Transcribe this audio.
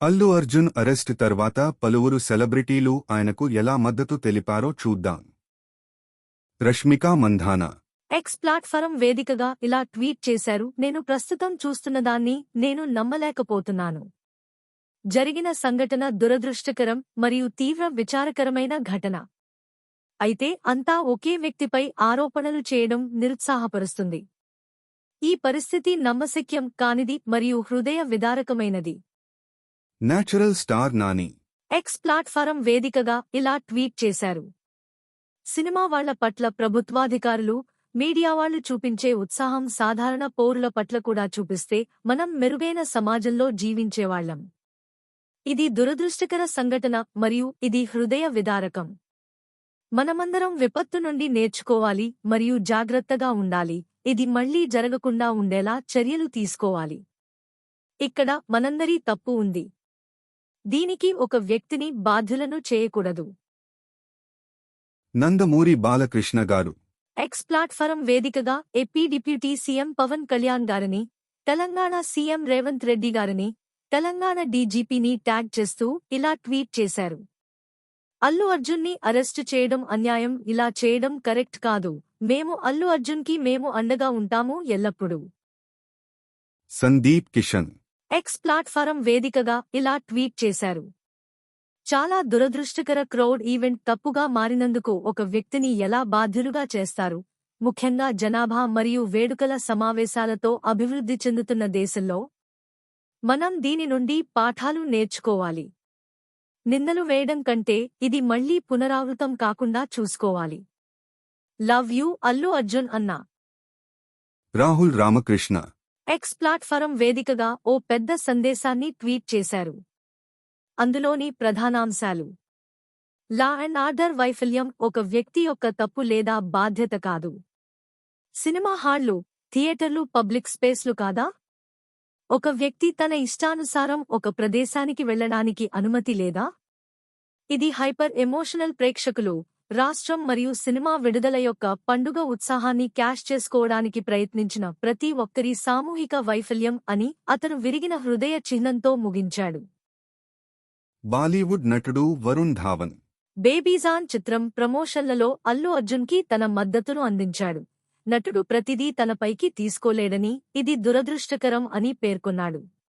Allu Arjun arrest తర్వాత పలువురు సెలబ్రిటీలు ఆయనకు ఎలా మద్దతు తెలిపారో చూద్దాం. రష్మిక మంధానా ఎక్స్ ప్లాట్ఫారం వేదికగా ఇలా ట్వీట్ చేశారు నేను ప్రస్తుతం చూస్తున్నదాన్ని నేను నమ్మలేకపోతున్నాను. జరిగిన సంఘటన దురదృష్టకరం మరియు తీవ్ర విచారకరమైన ఘటన. అయితే అంతా ఒకే వ్యక్తిపై ఆరోపణలు చేయడం నిరుత్సాహపరుస్తుంది. ఈ పరిస్థితి నమ్మశక్యం కానిది మరియు హృదయ విదారకమైనది. Natural star Nani X platform వేదికగా ఇలా ట్వీట్ చేశారు. సినిమా వాళ్ళ పట్ల ప్రభుత్వాధికారులు మీడియా వాళ్ళు చూపించే ఉత్సాహం సాధారణ పౌరుల పట్ల కూడా చూపిస్తే మనం మెరుగైన సమాజంలో జీవించేవాళ్ళం ఇది దురదృష్టకర సంఘటన మరియు ఇది హృదయ విదారకం. మనమందరం విపత్తు నుండి నేర్చుకోవాలి మరియు జాగ్రత్తగా ఉండాలి. ఇది మళ్ళీ జరగకుండా ఉండేలా చర్యలు తీసుకోవాలి. ఇక్కడ మనందరి తప్పు ఉంది. దీనికి ఒక వ్యక్తిని బాధ్యులను చేయకూడదు. నందమూరి బాలకృష్ణ గారు. ఎక్స్ ప్లాట్ఫారం వేదికగా AP deputy CM Pawan Kalyan గారిని తెలంగాణ సీఎం రేవంత్ రెడ్డి గారిని తెలంగాణ డీజీపీని ట్యాగ్ చేస్తూ ఇలా ట్వీట్ చేశారు. అల్లు అర్జున్ని అరెస్టు చేయడం అన్యాయం ఇలా చేయడం కరెక్ట్ కాదు. మేము అల్లు అర్జున్కి మేము అండగా ఉంటాము ఎల్లప్పుడూ. సందీప్ కిషన్. ఎక్స్ ప్లాట్ఫారం వేదికగా ఇలా ట్వీట్ చేశారు. చాలా దురదృష్టకర క్రౌడ్ ఈవెంట్ తప్పుగా మారినందుకు ఒక వ్యక్తిని ఎలా బాధ్యులుగా చేస్తారు? ముఖ్యంగా జనాభా మరియు వేడుకల సమావేశాలతో అభివృద్ధి చెందుతున్న దేశంలో మనం దీని నుండి పాఠాలు నేర్చుకోవాలి. నిందలు వేయడం కంటే ఇది మళ్ళీ పునరావృతం కాకుండా చూసుకోవాలి. లవ్ యూ అల్లు అర్జున్ అన్నా. రాహుల్ రామకృష్ణ. ఎక్స్ ప్లాట్ఫారం వేదికగా ఓ పెద్ద సందేశాన్ని ట్వీట్ చేశారు. అందులోని ప్రధానాంశాలు. లా అండ్ ఆర్డర్ వైఫల్యం ఒక వ్యక్తి యొక్క తప్పు లేదా బాధ్యత కాదు. సినిమా హాళ్ళు థియేటర్లు పబ్లిక్ స్పేస్లు కాదా? ఒక వ్యక్తి తన ఇష్టానుసారం ఒక ప్రదేశానికి వెళ్ళడానికి అనుమతి లేదా? ఇది హైపర్ ఎమోషనల్ ప్రేక్షకులు రాష్ట్రం మరియు సినిమా విడుదల యొక్క పండుగ ఉత్సాహాన్ని క్యాష్ చేసుకోవడానికి ప్రయత్నించిన ప్రతి ఒక్కరి సామూహిక వైఫల్యం అని అతను విరిగిన హృదయ చిహ్నంతో ముగించాడు. బాలీవుడ్ నటుడు వరుణ్ ధావన్. బేబీజాన్ చిత్రం ప్రమోషన్లలో అల్లు అర్జున్కి తన మద్దతును అందించాడు. నటుడు ప్రతిదీ తనపైకి తీసుకోలేడని ఇది దురదృష్టకరం అని పేర్కొన్నాడు.